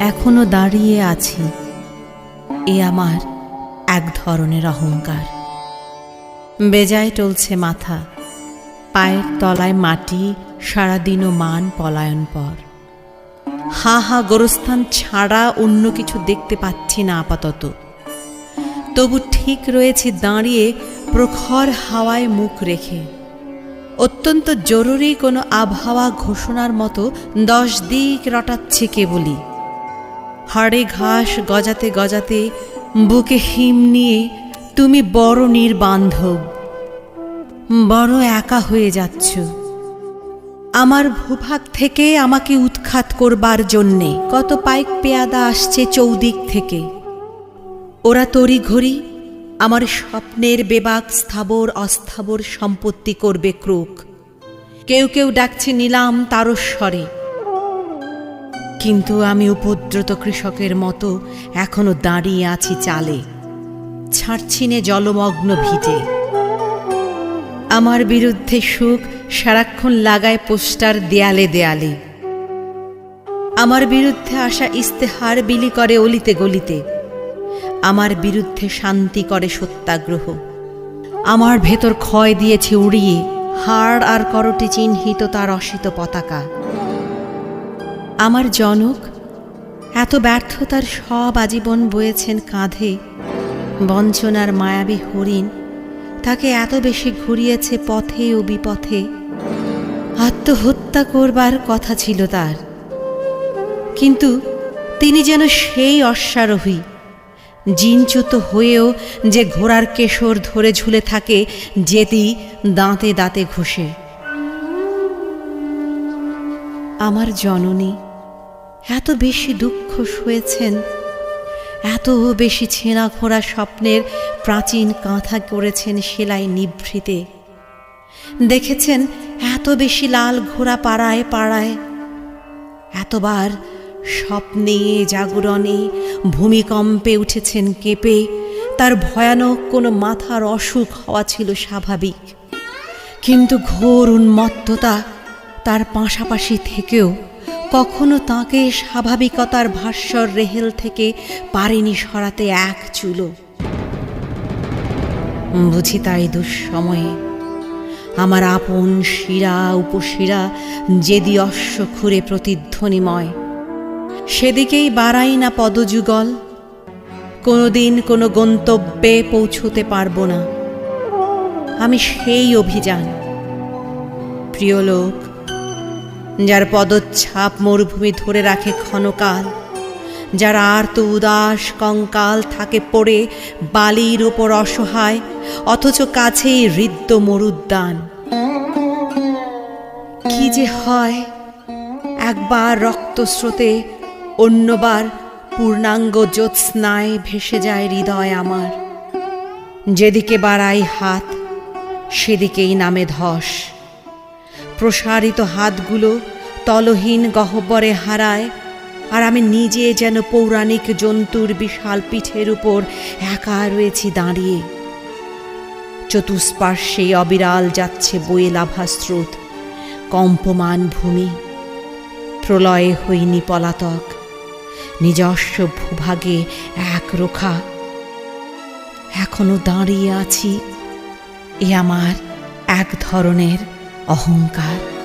এখনও দাঁড়িয়ে আছি এ আমার এক ধরনের অহংকার। বেজায় টলছে মাথা, পায়ের তলায় মাটি, সারাদিনও মান পলায়ন পর। হা হা গোরস্থান ছাড়া অন্য কিছু দেখতে পাচ্ছি না আপাতত। তবু ঠিক রয়েছে দাঁড়িয়ে প্রখর হাওয়ায় মুখ রেখে। অত্যন্ত জরুরি কোনো আবহাওয়া ঘোষণার মতো দশ দিক রটাচ্ছে কেবলই। হাড়ে ঘাস গজাতে গজাতে বুকে হিম নিয়ে তুমি বড় নির্বান্ধব, বড় একা হয়ে যাচ্ছ। আমার ভূভাগ থেকে আমাকে উৎখাত করবার জন্যে কত পাইক পেয়াদা আসছে চৌদিক থেকে। ওরা তড়ি ঘড়ি আমার স্বপ্নের বেবাক স্থাবর অস্থাবর সম্পত্তি করবে ক্রুক। কেউ কেউ ডাকছে, নিলাম তারস্বরে। কিন্তু আমি উপদ্রত কৃষকের মতো এখনও দাঁড়িয়ে আছি চালে। ছাড়ছি নে জলমগ্ন ভিটে। আমার বিরুদ্ধে সুখ সারাক্ষণ লাগায় পোস্টার দেয়ালে দেয়ালে। আমার বিরুদ্ধে আসা ইস্তেহার বিলি করে অলিতে গলিতে। আমার বিরুদ্ধে শান্তি করে সত্যাগ্রহ। আমার ভেতর ক্ষয় দিয়েছে উড়িয়ে, হাড় আর করটি চিহ্নিত তার অসিত পতাকা। আমার জনক এত ব্যর্থতার সব আজীবন বয়েছেন কাঁধে, বঞ্চনার মায়াবী হরিণ তাকে এত বেশি ঘুরিয়েছে পথে ও বিপথে। আত্মহত্যা করবার কথা ছিল তার। কিন্তু তিনি যেন সেই অশ্বারোহী জিনচ্যুত হয়েও যে ঘোড়ার কেশর ধরে ঝুলে থাকে যেতি দাঁতে দাঁতে ঘষে। আমার জননী, এত বেশি দুঃখ শুয়েছেন এত বেশি ছেঁড়া খোঁড়া স্বপ্নের প্রাচীন কাঁথা করেছেন সেলাই নিভৃতে। দেখেছেন, এত বেশি লাল ঘোড়া পাড়ায় পাড়ায়, এতবার স্বপ্নে, জাগরণে ভূমিকম্পে উঠেছেন কেঁপে। তার ভয়ানক কোনো মাথার অসুখ হওয়া ছিল স্বাভাবিক। কিন্তু ঘোর উন্মত্ততা তার পাশাপাশি থেকেও কখনো তাকে স্বাভাবিকতার ভাস্বর রেহেল থেকে পারেনি সরাতে এক চুলো। বুঝি তাই দুঃসময়ে আমার আপন শিরা, উপশিরা যেদি অশ্ব খুঁড়ে প্রতিধ্বনিময়। সেদিকেই বাড়াই না পদযুগল। কোনোদিন কোনো গন্তব্যে পৌঁছতে পারব না। আমি সেই অভিযান। প্রিয় লোক, যার পদচ্ছাপ মরুভূমি ধরে রাখে ক্ষণকাল, যার আর্ত উদাস কঙ্কাল থাকে পড়ে বালির ওপর অসহায়, অথচ কাছেই হৃদ্য মরুদ্যান। কি যে হয়, একবার রক্তস্রোতে অন্যবার পূর্ণাঙ্গ জ্যোৎস্নায় ভেসে যায় হৃদয় আমার। যেদিকে বাড়াই হাত, সেদিকেই নামে ধস। প্রসারিত হাতগুলো তলহীন গহ্বরে হারায়, আর আমি নিজে যেন পৌরাণিক জন্তুর বিশাল পিঠের উপর একা রয়েছি দাঁড়িয়ে। চতুষ্পার্শ্বে অবিরাল যাচ্ছে বয়ে লাভা স্রোত কম্পমান ভূমি, প্রলয়ে হইনি পলাতক। নিজস্ব ভূভাগে এক রোখা। এখনও দাঁড়িয়ে আছি এ আমার এক ধরনের অহংকার।